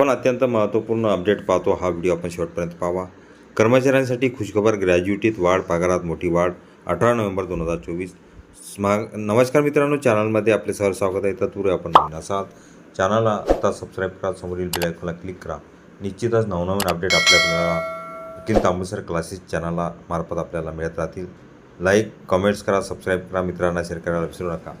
पण अत्यंत महत्त्वपूर्ण अपडेट पाहतो हा व्हिडिओ आपण शेवटपर्यंत पाहावा. कर्मचाऱ्यांसाठी खुशखबर ग्रॅज्युटीत वाढ पगारात मोठी वाढ अठरा नोव्हेंबर दोन हजार चोवीस. स्मा नमस्कार मित्रांनो चॅनलमध्ये आपले सर स्वागत आहे. तत्पूर्वी आपण नवीन असाल चॅनलला आता सबस्क्राईब करा समोरील बेलायकॉनला क्लिक करा. निश्चितच नवनवीन अपडेट आपल्याला अखिल तांबूसर क्लासेस चॅनलला मार्फत आपल्याला मिळत राहतील. लाईक कमेंट्स करा सबस्क्राईब करा. मित्रांना शेअर करायला विसरू नका.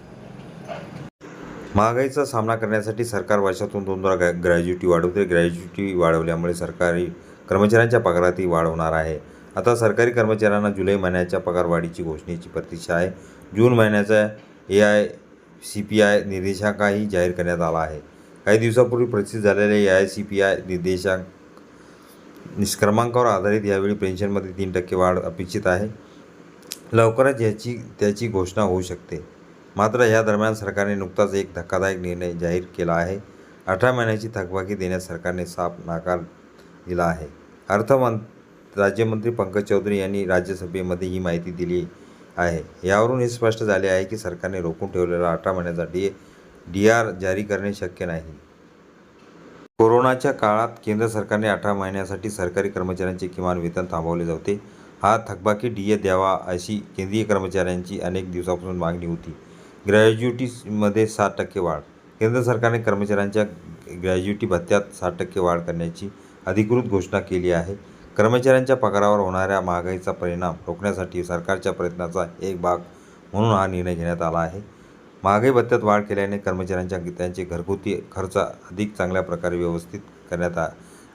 महागाईचा सामना करण्यासाठी सरकार वर्षातून दोनदा ग्रॅ ग्रॅज्युटी वाढवते. ग्रॅज्युटी वाढवल्यामुळे सरकारी कर्मचाऱ्यांच्या पगारातही वाढ होणार आहे. आता सरकारी कर्मचाऱ्यांना जुलै महिन्याच्या पगारवाढीची घोषणेची प्रतीक्षा आहे. जून महिन्याचा A I C P I निर्देशांकही जाहीर करण्यात आला आहे. काही दिवसापूर्वी प्रसिद्ध झालेले A I C P I निर्देशांक निष्क्रमांकावर आधारित यावेळी पेन्शनमध्ये तीन टक्के वाढ अपेक्षित आहे. लवकरच याची त्याची घोषणा होऊ शकते. मात्र या दरम्यान सरकारने नुकताच एक धक्कादायक निर्णय जाहीर केला आहे. अठरा महिन्याची थकबाकी देण्यास सरकारने साफ नाकार दिला आहे. अर्थमं राज्यमंत्री पंकज चौधरी यांनी राज्यसभेमध्ये ही माहिती दिली आहे. यावरून हे स्पष्ट झाले आहे की सरकारने रोखून ठेवलेला अठरा महिन्याचा डी डी आर जारी करणे शक्य नाही. कोरोनाच्या काळात केंद्र सरकारने अठरा महिन्यासाठी सरकारी कर्मचाऱ्यांचे किमान वेतन थांबवले जाते. हा थकबाकी डी ए द्यावा अशी केंद्रीय कर्मचाऱ्यांची अनेक दिवसापासून मागणी होती. ग्रॅज्युटीमध्ये सात टक्के वाढ. केंद्र सरकारने कर्मचाऱ्यांच्या ग्रॅज्युटी भत्त्यात सात टक्के वाढ करण्याची अधिकृत घोषणा केली आहे. कर्मचाऱ्यांच्या पगारावर होणाऱ्या महागाईचा परिणाम रोखण्यासाठी सरकारच्या प्रयत्नाचा एक भाग म्हणून हा निर्णय घेण्यात आला आहे. महागाई भत्त्यात वाढ केल्याने कर्मचाऱ्यांच्या त्यांचे घरगुती खर्च अधिक चांगल्या प्रकारे व्यवस्थित करण्यात आ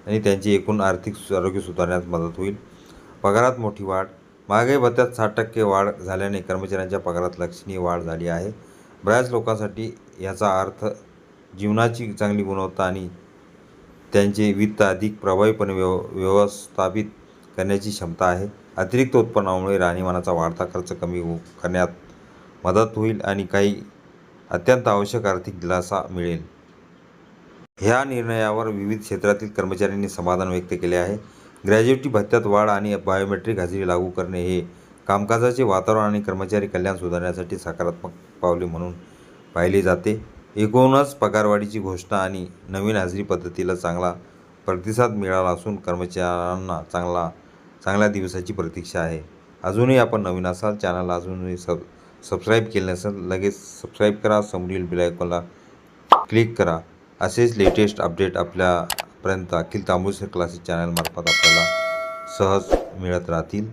आणि त्यांची एकूण आर्थिक सु- आरोग्य सुधारण्यास मदत होईल. पगारात मोठी वाढ महागाई भत्त्यात साठ टक्के वाढ झाल्याने कर्मचाऱ्यांच्या पगारात लक्षणीय वाढ झाली आहे. बऱ्याच लोकांसाठी याचा अर्थ जीवनाची चांगली गुणवत्ता आणि त्यांचे वित्त अधिक प्रभावीपणे व्यव व्यवस्थापित करण्याची क्षमता आहे. अतिरिक्त उत्पन्नामुळे राहणीमानाचा वाढता खर्च कमी हो करण्यात मदत होईल आणि काही अत्यंत आवश्यक आर्थिक दिलासा मिळेल. ह्या निर्णयावर विविध क्षेत्रातील कर्मचाऱ्यांनी समाधान व्यक्त केले आहे. ग्रॅज्युएटी भत्त्यात वाढ आणि बायोमेट्रिक हजेरी लागू करणे हे कामकाजाचे वातावरण आणि कर्मचारी कल्याण सुधारण्यासाठी सकारात्मक पावले म्हणून पाहिले जाते. एकूणच पगारवाढीची घोषणा आणि नवीन हजेरी पद्धतीला चांगला प्रतिसाद मिळाला असून कर्मचाऱ्यांना चांगला चांगल्या दिवसाची प्रतीक्षा आहे. अजूनही आपण नवीन असाल चॅनलला अजूनही सब सबस्क्राईब केले नसेल लगेच सबस्क्राईब करा समोरील बेलायकॉनला क्लिक करा. असेच लेटेस्ट अपडेट आपल्या पर्यंत अखिल तांबूसकर क्लासेस चॅनलमार्फत आपल्याला सहज मिळत राहतील.